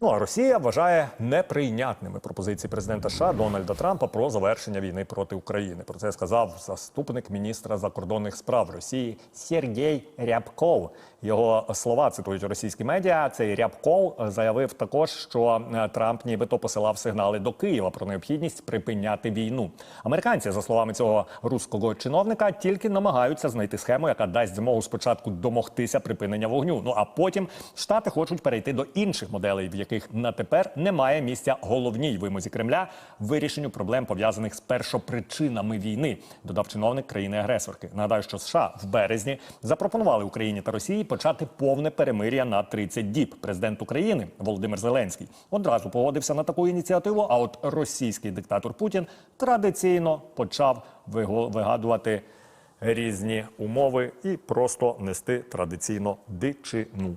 Ну а Росія вважає неприйнятними пропозиції президента США Дональда Трампа про завершення війни проти України. Про це сказав заступник міністра закордонних справ Росії Сергій Рябков. Його слова цитують російські медіа. Цей Рябков заявив також, що е, Трамп нібито посилав сигнали до Києва про необхідність припиняти війну. Американці, за словами цього руського чиновника, тільки намагаються знайти схему, яка дасть змогу спочатку домогтися припинення вогню. Ну а потім штати хочуть перейти до інших моделей, в яких на тепер немає місця головній вимозі Кремля вирішенню проблем пов'язаних з першопричинами війни. Додав чиновник країни-агресорки. Нагадаю, що США в березні запропонували Україні та Росії почати повне перемир'я на 30 діб. Президент України Володимир Зеленський одразу погодився на таку ініціативу. А от російський диктатор Путін традиційно почав вигадувати різні умови і просто нести традиційно дичину.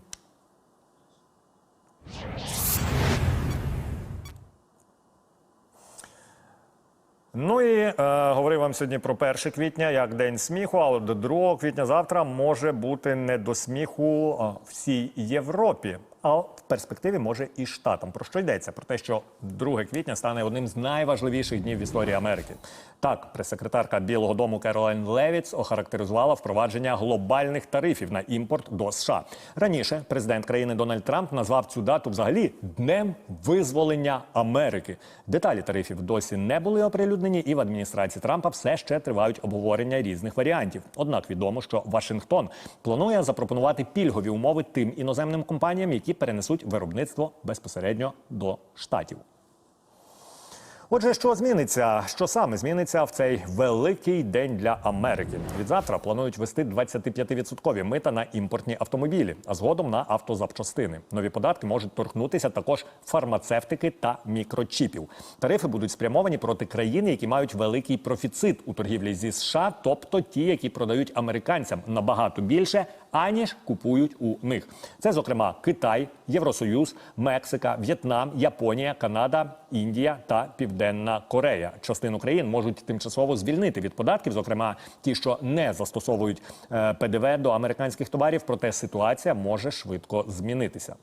Ну і е, говорив вам сьогодні про 1 квітня як день сміху, але до 2 квітня завтра може бути не до сміху всій Європі, а в перспективі може і штатам. Про що йдеться? Про те, що 2 квітня стане одним з найважливіших днів в історії Америки. Так, прес-секретарка Білого Дому Керолайн Левіц охарактеризувала впровадження глобальних тарифів на імпорт до США. Раніше президент країни Дональд Трамп назвав цю дату взагалі днем визволення Америки. Деталі тарифів досі не були оприлюднені, і в адміністрації Трампа все ще тривають обговорення різних варіантів. Однак відомо, що Вашингтон планує запропонувати пільгові умови тим іноземним компаніям, які перенесуть виробництво безпосередньо до штатів. Отже, що зміниться? Що саме зміниться в цей великий день для Америки? Від завтра планують ввести 25% мита на імпортні автомобілі, а згодом на автозапчастини. Нові податки можуть торкнутися також фармацевтики та мікрочіпів. Тарифи будуть спрямовані проти країн, які мають великий профіцит у торгівлі зі США, тобто ті, які продають американцям набагато більше, аніж купують у них. Це, зокрема, Китай, Євросоюз, Мексика, В'єтнам, Японія, Канада, Індія та Південна Корея. Частину країн можуть тимчасово звільнити від податків, зокрема ті, що не застосовують е, ПДВ до американських товарів. Проте ситуація може швидко змінитися.